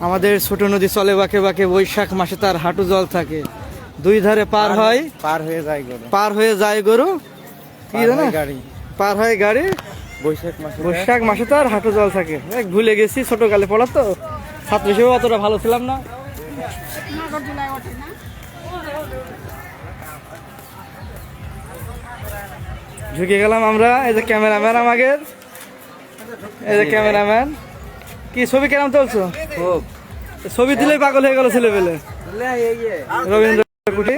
আমাদের ছোট নদী চলে বাঁকে বাঁকে বৈশাখ মাসে তার হাঁটু জল থাকে। দুই ধারে পার হয়। পার হয়ে যায় গরু। পার হয়ে যায় গরু। কি জানো? গাড়ি। পার হয় গাড়ি। বৈশাখ মাসে বৈশাখ মাসে তার হাঁটু জল থাকে। ভুলে গেছি ছোটকালে পড়া তো। ছাত্র হিসেবে অতটা ভালো ছিলাম না। ঢুকে গেলাম আমরা। এই যে ক্যামেরাম্যান আমাদের। এই যে ক্যামেরাম্যান। কি ছবি কেমন চলছো খুব। ছবি দিলেই পাগল হয়ে গেল ছেলে পেলে রবীন্দ্র কুটি।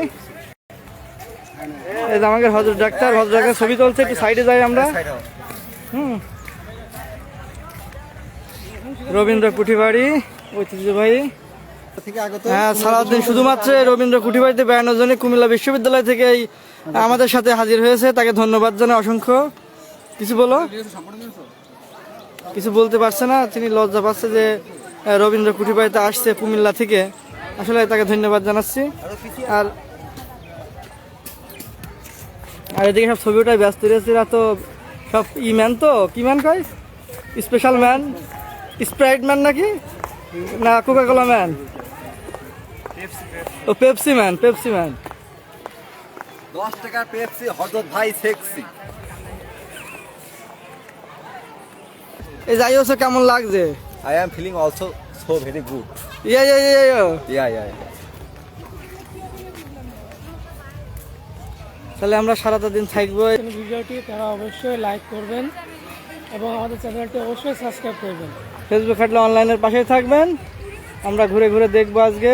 এই আমাদের হজর ডাক্তার হজর ডাক্তার ছবি চলছে একটু সাইডে যাই আমরা। হুম। রবীন্দ্র কুঠিবাড়ি ঐতিহ্যবাহী। হ্যাঁ সারাদিন শুধুমাত্র রবীন্দ্র কুঠিবাড়িতে বেড়ানোর জন্য কুমিল্লা বিশ্ববিদ্যালয় থেকে এই আমাদের সাথে হাজির হয়েছে। তাকে ধন্যবাদ জানাই অসংখ্য। কিছু বলো? কিছু বলতে পারছে না। তিনি লজ্জা পাচ্ছে যে রবীন্দ্র কুঠিবাড়িতে আসছে কুমিল্লা থেকে। আসলে তাকে ধন্যবাদ জানাচ্ছি। আর আর এদিকে সব ছবি ওটাই ব্যস্ত রয়েছে এরা তো। সব ই ম্যান তো? কি ম্যান কয়? Special man? স্প্রাইট ম্যান নাকি? না কোকা কোলা ম্যান। ও, পেপসি ম্যান পেপসি ম্যান। দশ টাকার পেপসি ভাই সেক্সি। যাই হচ্ছে কেমন লাগছে? I am feeling also so very good ইয়ে ইয়ে ইয়ে ইয়ে। ইয়া ইয়া তাহলে আমরা সারাটা দিন থাকব। ভিডিওটি তারা অবশ্যই লাইক করবেন এবং আমাদের চ্যানেলটি অবশ্যই সাবস্ক্রাইব করবেন। ফেসবুক খাটলে অনলাইনের পাশে থাকবেন। আমরা ঘুরে ঘুরে দেখব আজকে।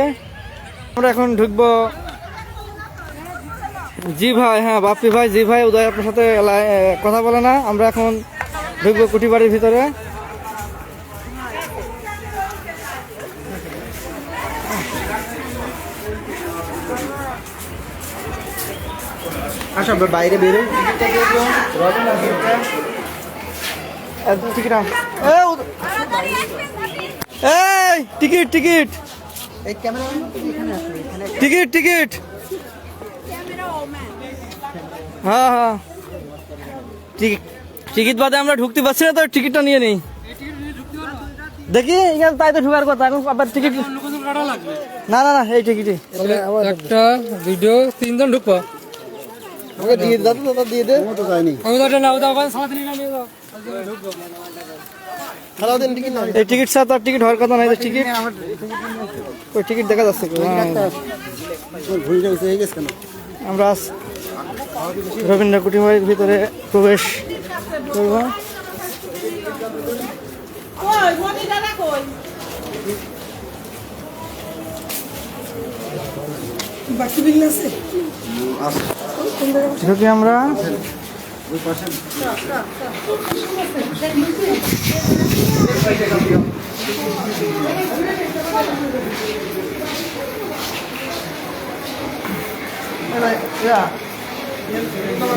আমরা এখন ঢুকবো জি ভাই হ্যাঁ বাপ্পি ভাই জি ভাই উদয় আপনার সাথে লাই- কথা বলে না। আমরা এখন ঢুকবো কুটি বাড়ির ভিতরে। আসো আমরা বাইরে বেরো টিকিট আন। এ, এই টিকিট টিকিট টিকিট টিকিট হ্যাঁ হ্যাঁ। টিকিট টিকিট বাদে আমরা ঢুকতে পারছি না তো টিকিটটা নিয়ে নেই। দেখি এখানে তাই তো ঢুকার কথা এখন আবার টিকিট না না না এই টিকিটই। একটা ভিডিও তিনজন ঢুকবো। আমাকে দিয়ে দাদা দাদা দিয়ে দে। তো যায়নি আমি তো নাও দাও সারাদিন নিয়ে দাও টিকিট এই টিকিট ছাড়া তার টিকিট হওয়ার কথা নাই তো টিকিট। ওই টিকিট দেখা যাচ্ছে? হ্যাঁ। হয়ে আমরা আজ রবীন্দ্র কুটিবাড়ির ভিতরে প্রবেশ করব। আমরা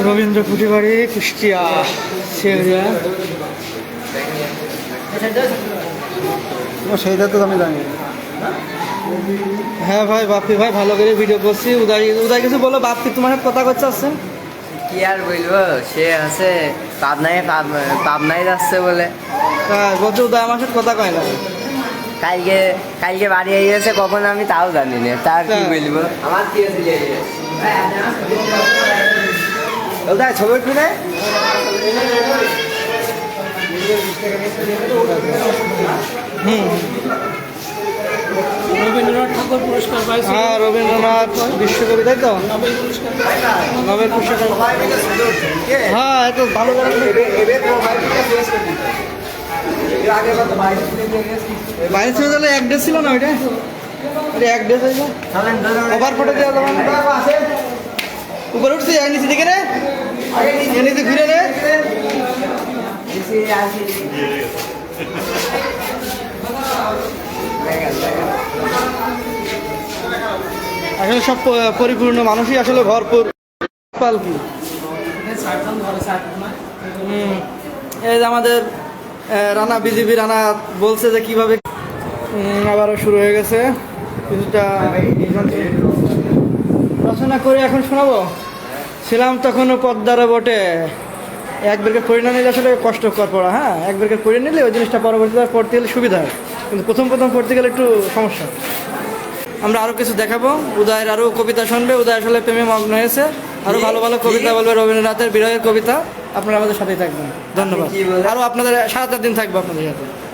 রবীন্দ্র কুটিবাড়ি কুষ্টিয়া। সেইটা তো আমি জানি। হ্যাঁ ভাই বাপি ভাই ভালো করে ভিডিও করছি। উদয় উদয় কিছু বলো বাপি তোমার সাথে কথা করছে আসছেন কি আর বলব সে আছে পাবনায় পাব- পাবনায় যাচ্ছে বলে। হ্যাঁ বলছে উদয় আমার সাথে কথা কয় না। কালকে কালকে বাড়ি গেছে কখন আমি তাও জানি না তার কি হ্যাঁ। বলব? আমার কি আছে? ছবি তুলে। রবীন্দ্রনাথ ঠাকুর পুরস্কার পাইছে। হ্যাঁ রবীন্দ্রনাথ বিশ্বকবি তাই তো? নোবেল পুরস্কার। হ্যাঁ এত ভালো করে বাইরে ছিল তাহলে এক ডে ছিল না ওইটা? এক হয়েছে ফটো দেওয়া যাবে উপরে উঠছি নিচে দিকে রে? ঘুরে রে আসলে সব পরিপূর্ণ মানুষই আসলে ভরপুর। পালকি এই যে আমাদের রানা বিজেপি রানা বলছে যে কীভাবে আবারও শুরু হয়ে গেছে। কিছুটা রচনা করে এখন শোনাবো? ছিলাম তখনও পদ্মারে বটে। এক ব্রেকেট পড়ে না নিলে আসলে কষ্টকর পড়া হ্যাঁ? এক ব্রেকেট পড়ে নিলে ওই জিনিসটা পরবর্তীতে পড়তে গেলে সুবিধা হয়। কিন্তু প্রথম প্রথম পড়তে গেলে একটু সমস্যা। আমরা আরও কিছু দেখাবো। উদয়ের আরও কবিতা শুনবে। উদয় আসলে প্রেমে মগ্ন হয়েছে। আরও ভালো ভালো কবিতা বলবে রবীন্দ্রনাথের বিরহের কবিতা। আপনারা আমাদের সাথেই থাকবেন। ধন্যবাদ। কি বলে? আরও আপনাদের সাত আট দিন থাকব আপনাদের সাথে।